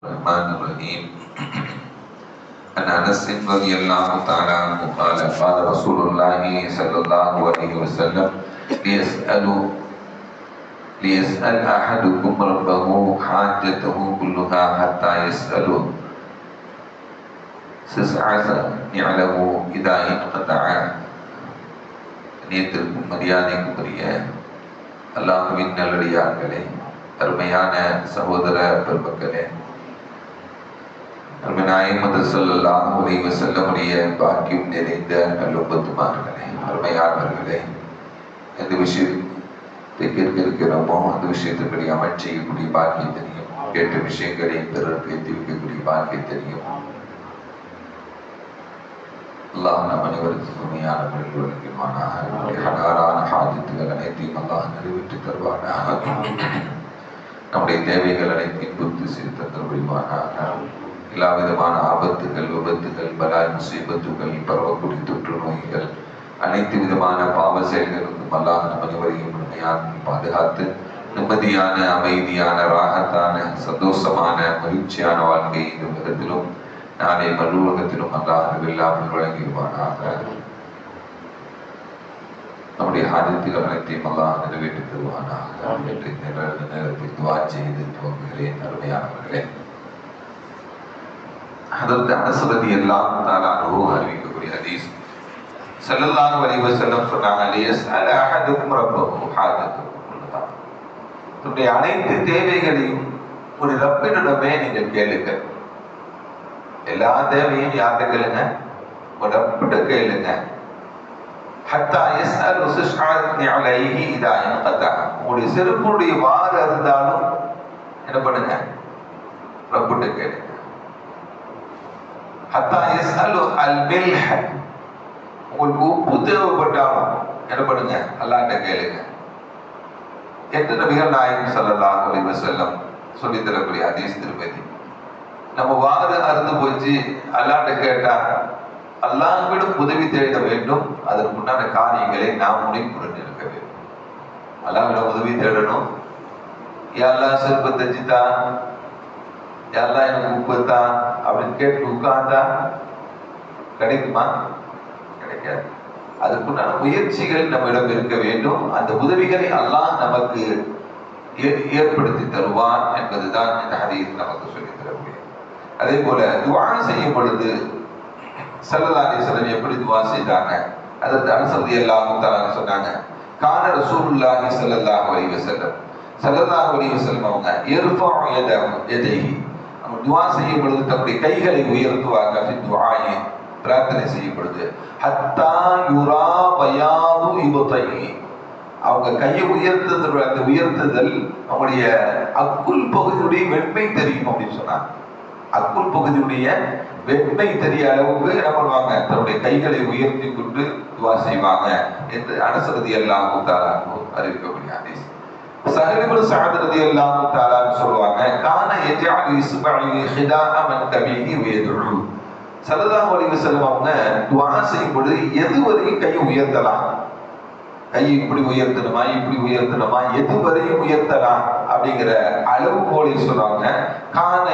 الرحمن الرحيم عن انس رضي الله تعالى عنه قال قال رسول الله صلى الله عليه وسلم ليسأل ليسأل أحدكم ربه حاجته كلها حتى يسأل سسعة يعلم إذا انقطع நேத்திற்கும் மரியாதைக்கும் உரிய அல்லாஹுவின் நல்லடியார்களே அருமையான சகோதர பெருமக்களே அருமைநாயகமது சொல்லலாம் செல்லமுடைய பாக்கியம் நிறைந்த நல்லும்பத்துமார்களே அருமையானவர்களே எந்த விஷயத்தை கேட்க இருக்கிறோமோ அந்த விஷயத்தின்படி அமைச்சிக்கக்கூடிய பாக்கியம் தெரியும் கேட்ட விஷயங்களை பிறருக்கு எத்தி வைக்கக்கூடிய பாக்கியம் தெரியும் அல்லாஹ் நம் அனைவருக்கு துணையான வழங்குவானாக நம்முடைய ஹலாலான ஹாஜத்துகள் அனைத்தையும் அல்லாஹ் நிறைவேற்றி தருவானாக. நம்முடைய தேவைகள் அனைத்தையும் பூர்த்தி செய்து தந்தல் எல்லா விதமான ஆபத்துகள் விபத்துகள் பலாய் முசீபத்துகள் பரவக்கூடிய தொற்று நோய்கள் அனைத்து விதமான பாவ செயல்களுக்கும் அல்லாஹ் நம் அனைவரையும் முழுமையாக பாதுகாத்து நிம்மதியான அமைதியான ராகத்தான சந்தோஷமான மகிழ்ச்சியான வாழ்க்கை இந்த உலகத்திலும் நாளை மறுவுலகத்திலும் அல்லாஹ் இல்லாமல் வழங்கிடுவானாக. நம்முடைய ஹாஜத்துகள் அனைத்தையும் அல்லாஹ் நிறைவேற்றி தருவானாக. நேரத்தில் துவா செய்து துவங்குகிறேன். அருமையானவர்களே. அதற்கு அனசரதி எல்லா தானாகவோ அறிவிக்கக்கூடிய ஹதீஸ். ஸல்லல்லாஹு அலைஹி செல்லம் சொன்னாங்க தன்னுடைய அனைத்து தேவைகளையும் ஒரு ரப்பினிடமே நீங்கள் கேளுங்க. எல்லா தேவையும் யார்கிட்ட கேளுங்க? ஒரு ரப்பிட்ட கேளுங்க. ஹத்தா யஸ்அல் உஸ்ஷாத் அலைஹி இதா இன்கதா உங்களுடைய செருப்புடைய வார இருந்தாலும் என்ன பண்ணுங்க? ரப்பிட்ட கேளுங்க. ஹத்தா யஸ்அலு அல் மில்ஹ உங்களுக்கு உப்பு தேவைப்பட்டாலும் என்ன பண்ணுங்க? அல்லாண்ட கேளுங்க. என்று நபிகள் நாயகம் சொல்லலாம் அலைஹி செல்லம் சொல்லித்தரக்கூடிய தரக்கூடிய திருப்பதி? நம்ம வார அறுந்து போச்சு அல்லாண்ட கேட்டா அல்லாஹ்விடம் உதவி தேட வேண்டும். அதற்கு உண்டான காரியங்களை நாம் முனைப்புடன் இருக்க வேண்டும். அல்லாவிடம் உதவி தேடணும். யாரெல்லாம் செருப்பை தான் யாரெல்லாம் எனக்கு உப்பு தான் அப்படின்னு கேட்டு உட்கார்ந்தா கிடைக்குமா? கிடைக்காது. அதுக்குண்டான முயற்சிகள் நம்மிடம் இருக்க வேண்டும். அந்த உதவிகளை அல்லாஹ் நமக்கு ஏற்படுத்தி தருவான் என்பதுதான் இந்த ஹதீஸ் நமக்கு சொல்லி தரக்கூடிய அதே போல துவா செய்யும் பொழுது சல்லல்லா அலிஸ்லம் எப்படி துவா செய்தாங்க? அதற்கு அனுசந்தி எல்லாம் சொன்னாங்க கான ரசூலுல்லாஹி ஸல்லல்லாஹு அலைஹி வஸல்லம். ஸல்லல்லாஹு அலைஹி வஸல்லம் அவங்க இர்ஃபா யதஹு யதைஹி. துவா செய்யும் பொழுது தன்னுடைய கைகளை உயர்த்துவாங்க ஃபி பிரார்த்தனை செய்யும் பொழுது ஹத்தா யுரா பயாது இபதைஹி அவங்க கையை உயர்த்தது அந்த உயர்த்துதல் அவங்களுடைய அக்குள் பகுதியுடைய வெண்மை தெரியும் அப்படின்னு சொன்னாங்க. அக்குள் பகுதியுடைய வெண்மை தெரிய அளவுக்கு என்ன பண்ணுவாங்க? தன்னுடைய கைகளை உயர்த்தி கொண்டு துவா செய்வாங்க என்று அனுசரதி எல்லாம் அறிவிக்கக்கூடிய ஹதீஸ். சஹலிபுல் சஅத் எல்லாம் தாலான்னு சொல்லுவாங்க கான யஜஅலு இஸ்பஇ ஹிதாஅ மன் கபிஹி வயதுஉ ஸல்லல்லாஹு அலைஹி வஸல்லம் அவங்க துஆ செய்யும் பொழுது எது வரையும் கை உயர்த்தலாம். கை இப்படி உயர்த்தணுமா இப்படி உயர்த்தணுமா எது வரையும் உயர்த்தலாம் அப்படிங்கிற அளவுகோலை சொல்றாங்க கான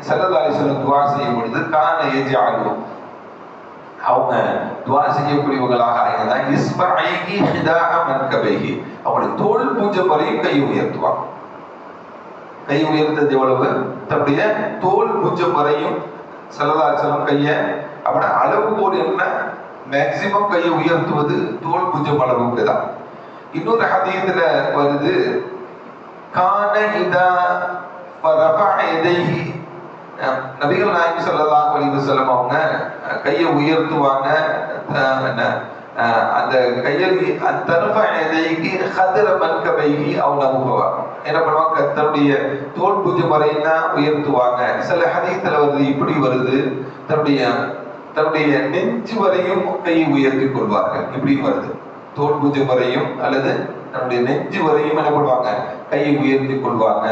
செல்லதாரி சொல்ல துவா செய்யும் பொழுது கான ஏஜி ஆகும் அவங்க துவா செய்யக்கூடியவங்களாக இருந்தா இஸ்மஐகி ஹிதாக மன்கபைகி அவங்களுடைய தோல் பூஜை வரையும் கை உயர்த்துவாங்க கை உயர்த்தது எவ்வளவு? தன்னுடைய தோல் பூஜை வரையும் செல்லதாச்சலம் கைய அப்படி அளவுகோல் என்ன? மேக்சிமம் கையை உயர்த்துவது தோல் பூஜம் அளவுக்கு தான். இன்னொரு ஹதீத்துல வருது கான இதா ரஃபா எதைஹி நபிகள் நாயகி சொல்லலாம் அலைஹி வஸல்லம் அவங்க கையை உயர்த்துவாங்க. என்ன, அந்த கையில் தர்ஃபா எதைஹி ஹதர மன்கபைஹி அவங்க நவுஹவா என்ன பண்ணுவாங்க? தன்னுடைய தோல் பூஜை முறையினா உயர்த்துவாங்க. சில ஹதீத்துல வருது இப்படி வருது. தன்னுடைய தன்னுடைய நெஞ்சு வரையும் கையை உயர்த்தி கொள்வார்கள். இப்படி வருது. தோல் பூஜை முறையும் அல்லது தன்னுடைய நெஞ்சு வரையும் என்ன பண்ணுவாங்க? கையை உயர்த்தி கொள்வாங்க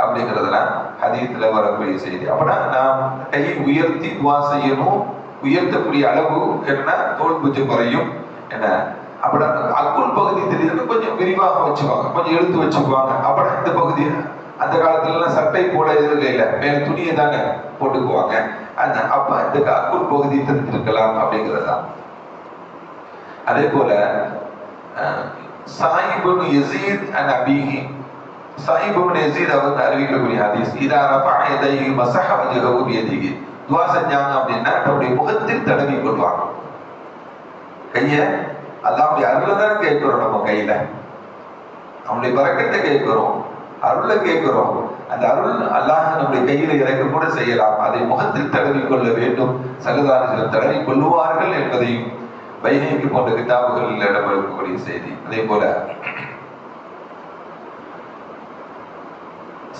அப்படிங்கிறதெல்லாம் ஹதீத்துல வரக்கூடிய செய்தி. அப்படின்னா நாம் கையை உயர்த்தி துவா செய்யணும். உயர்த்தக்கூடிய அளவு என்ன தோல் பூஜை குறையும். என்ன? அப்படின்னா அக்குள் பகுதி தெரியுதுன்னு கொஞ்சம் விரிவாக வச்சுக்குவாங்க கொஞ்சம் எழுத்து வச்சுக்குவாங்க அப்படின்னா இந்த பகுதி அந்த காலத்துல எல்லாம் சட்டை போட எதுவும் இல்லை. மேல துணியை தானே போட்டுக்குவாங்க. அந்த அப்ப இந்த அக்குள் பகுதி தெரிஞ்சிருக்கலாம் அப்படிங்கிறதா அதே போல சாயிபுன் யசீத் அண்ட் அபிஹி சாயிபுன் யசீத் அவர் அறிவிக்கக்கூடிய ஹதீஸ் இதா ரஃபா யதைஹி மஸஹ வஜஹு பியதிஹி துவா செஞ்சாங்க அப்படின்னா தன்னுடைய முகத்தில் தடவி கொள்வாங்க கைய அல்லாவுடைய அருளை தான் கேட்கிறோம் நம்ம கையில அவனுடைய பறக்கத்தை கேட்கிறோம் அருளை கேட்கிறோம் அந்த அருள் அல்லாஹ் நம்முடைய கையில இறக்க கூட செய்யலாம் அதை முகத்தில் தடவி கொள்ள வேண்டும் சகதாரர்கள் தடவி கொள்ளுவார்கள் என்பதையும் வைகைக்கு போன்ற கிதாபுகளில் இடம்பெறக்கூடிய செய்தி அதே போல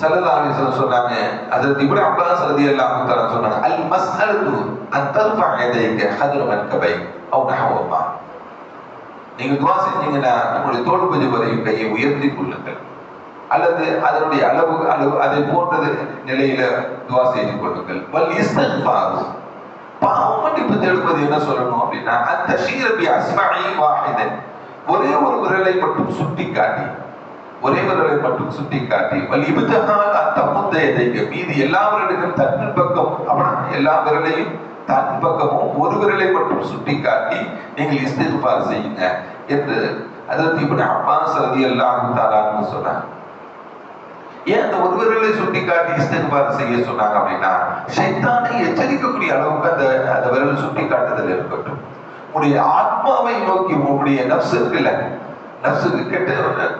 சல்லல்லாஹு சொன்னாங்க. அதற்கு இப்னு அப்பாஸ் ரலியல்லாஹு தஆலா சொன்னாங்க அல் மஸ்அலத்து அன் தர்ஃபா யதைக ஹத்ர மன்கபை அவ் நஹவமா நீங்க துவா செஞ்சீங்கன்னா உங்களுடைய தோல் பஜு வரையும் கையை உயர்த்தி கொள்ளுங்கள். அல்லது அதனுடைய அளவு அளவு அதை போன்றது நிலையில துவா செய்து கொள்ளுங்கள். வல் இஸ்திக்பார் பாவம் மன்னிப்பு தேடுவது என்ன சொல்லணும் அப்படின்னா அந்த ஷீரபி அஸ்மஇ வாஹிதன். ஒரே ஒரு விரலை மட்டும் சுட்டி காட்டி ஒரே மட்டும் சுட்டி காட்டி வல் இப்தஹால் மீதி எல்லா விரலுக்கும் தன் பக்கம் அப்படின்னா எல்லா விரலையும் தன் பக்கமும் ஒரு விரலை மட்டும் சுட்டி காட்டி நீங்கள் இஸ்திக்பார் செய்யுங்க என்று அதற்கு இப்படி அப்பாஸ் எல்லாம் தாரான்னு சொன்னாங்க. ஏன் அந்த ஒரு விரலை சுட்டி காட்டி இஸ்திக்பார் செய்ய சொன்னாங்க அப்படின்னா சைத்தானை எச்சரிக்கக்கூடிய அளவுக்கு அந்த அந்த விரல் சுட்டி காட்டுதல் இருக்கட்டும் உங்களுடைய ஆத்மாவை நோக்கி உங்களுடைய நப்சு இருக்குல்ல நப்சுக்கு கெட்ட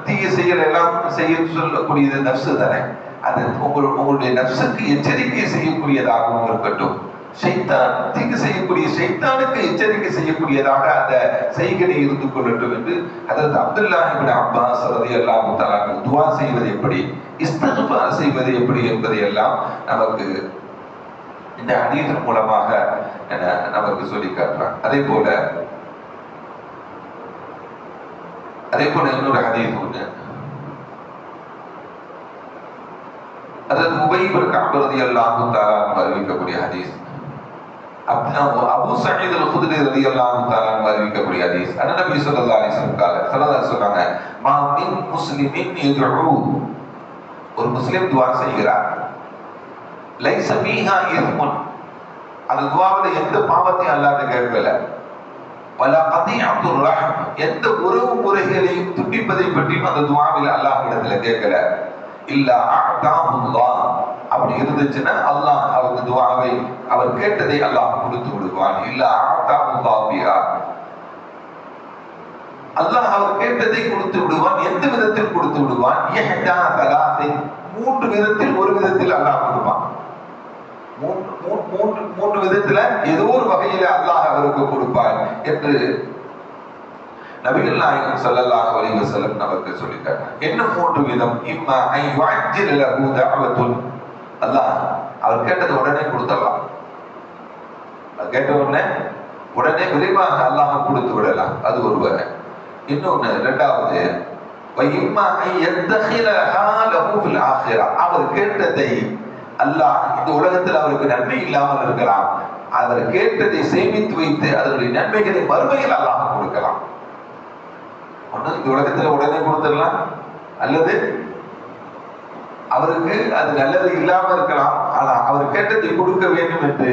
தீய செயல் எல்லாம் செய்ய சொல்லக்கூடியது நப்சு தானே. அது உங்கள் உங்களுடைய நப்சுக்கு எச்சரிக்கை செய்யக்கூடியதாகவும் இருக்கட்டும். ஷைத்தான் தீங்கு செய்யக்கூடிய சைத்தானுக்கு எச்சரிக்கை செய்யக்கூடியதாக அந்த செய்கனை இருந்து கொள்ளட்டும் என்று அதாவது அப்துல்லா இப்படி அப்பா சரதி எல்லாம் தராங்க துவா செய்வது எப்படி? இஸ்தகுபார் செய்வது எப்படி என்பதை எல்லாம் நமக்கு இந்த ஹதீஸின் மூலமாக என- நமக்கு சொல்லி காட்டுறான் அதே போல அதே போல இன்னொரு ஹதீஸ் ஒண்ணு அதாவது உபைபர் காபரதி அல்லாஹு தாலா அறிவிக்கக்கூடிய ஹதீஸ் அப்~ அபூ சயீத் அல் குத்ரி ரலியல்லாஹு தஆலா அன்ஹு அறிவிக்கக்கூடிய ஹதீஸ் அன்ன நபி ஸல்லல்லாஹு அலைஹி வஸல்லம் கால ஸல்லல்லாஹு சொன்னாங்க மா மின் முஸ்லிமின் யதுஉ ஒரு முஸ்லிம் துஆ செய்கிறார் லைஸ ஃபீஹா இஸ்முன் அந்த துஆவுல எந்த பாவத்தையும் அல்லாஹ் கேட்கல பல கதிஅத்துர் எந்த உறவு முறைகளையும் துண்டிப்பதை பற்றியும் அந்த துவாவில் அல்லாஹ் இடத்துல கேட்கல. இல்ல அஅதாஹுல்லாஹ் அப்படி இருந்துச்சுன்னா அல்லாஹ் அவருக்கு துவாவை அவர் கேட்டதை அல்லாஹ் கொடுத்து விடுவான். இல்ல அஅதாஹுல்லாஹ் பிஹா. அல்லாஹ் அவர் கேட்டதை கொடுத்து விடுவான். எந்த விதத்தில் கொடுத்து விடுவான்? மூன்று விதத்தில் ஒரு விதத்தில் அல்லாஹ் கொடுப்பான். மூன்று விதத்துல ஏதோ ஒரு வகையில அல்லாஹ் அவருக்கு கொடுப்பார் என்று நபிகள் நாயகம் சல்லல்லாஹு அலைஹி வஸல்லம் நமக்கு சொல்லிட்டார் என்ன மூன்று விதம்? இம்மா ஐ வஅஜ்ஜில் லஹு தஅவத்துல் அல்லாஹ் அவர் கேட்டது உடனே கொடுத்தலாம் கேட்ட உடனே உடனே விரைவாக அல்லாஹ் கொடுத்து விடலாம். அது ஒரு வகை. இன்னொன்னு ரெண்டாவது அவர் கேட்டதை அல்லாஹ் இந்த உலகத்தில் அவருக்கு நன்மை இல்லாமல் இருக்கலாம். அவர் கேட்டதை சேமித்து வைத்து அதனுடைய நன்மைகளை மறுமையில் அல்லாஹ் கொடுக்கலாம். ஒண்ணு இந்த உலகத்துல உடனே கொடுத்துடலாம். அல்லது அவருக்கு அது நல்லது இல்லாம இருக்கலாம். ஆனா அவர் கேட்டதை கொடுக்க வேண்டும் என்று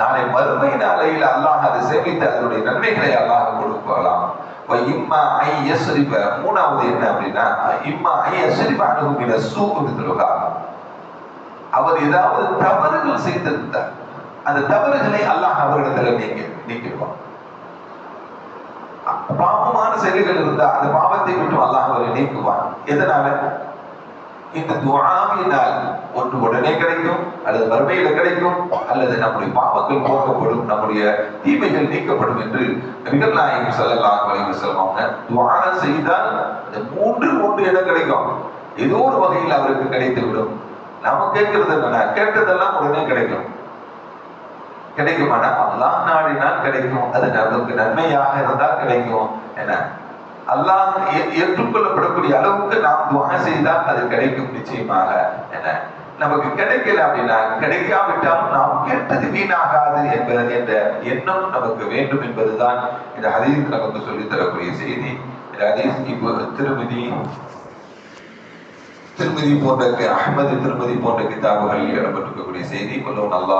நாளை மறுமை நாளையில் அல்லாஹ் அதை சேமித்து அதனுடைய நன்மைகளை அல்லாஹ் கொடுக்கலாம். இம்மா ஐ எஸ் மூணாவது என்ன அப்படின்னா இம்மா ஐ யஸ்ரிப சூ சூகுமிதுலகா அவர் ஏதாவது தவறுகள் செய்திருந்தார். அந்த தவறுகளை அல்லாஹ் அவரிடத்துல நீங்க நீக்கிடுவான். பாவமான செயல்கள் இருந்தா அந்த பாவத்தை விட்டு அல்லாஹ் அவரை நீக்குவான். எதனால? இந்த துவாவினால் ஒன்று உடனே கிடைக்கும் அல்லது வறுமையில கிடைக்கும் அல்லது நம்முடைய பாவங்கள் போக்கப்படும் நம்முடைய தீமைகள் நீக்கப்படும் என்று நபிகள் நாயகம் செல்லலாம் அலைஹி செல்வாங்க துவான செய்தால் இந்த மூன்று மூன்று இடம் கிடைக்கும். ஏதோ ஒரு வகையில் அவருக்கு கிடைத்து விடும் நாம கேட்கறது என்னன்னா? கேட்டதெல்லாம் உடனே கிடைக்கும். கிடைக்குமானா? அல்லாஹ் நாடினால் கிடைக்கும். அது நமக்கு நன்மையாக இருந்தால் கிடைக்கும். என்ன? அல்லாஹ் ஏ- ஏற்றுக்கொள்ளப்படக்கூடிய அளவுக்கு நாம் துவா செய்தால் அது கிடைக்கும் நிச்சயமாக. என்ன? நமக்கு கிடைக்கல அப்படின்னா கிடைக்காவிட்டாலும் நாம் கேட்டது வீணாகாது என்பது என்ற எண்ணம் நமக்கு வேண்டும் என்பதுதான் இந்த ஹதீஸ் நமக்கு சொல்லித் தரக்கூடிய செய்தி. இந்த ஹதீஸ் இப்போ திருமதி. திருமதி போன்ற அஹமது திருமதி போன்ற கிதாபுகளில் இடம்பெற்றிருக்கக்கூடிய செய்தி கொள்ளவும் நல்லா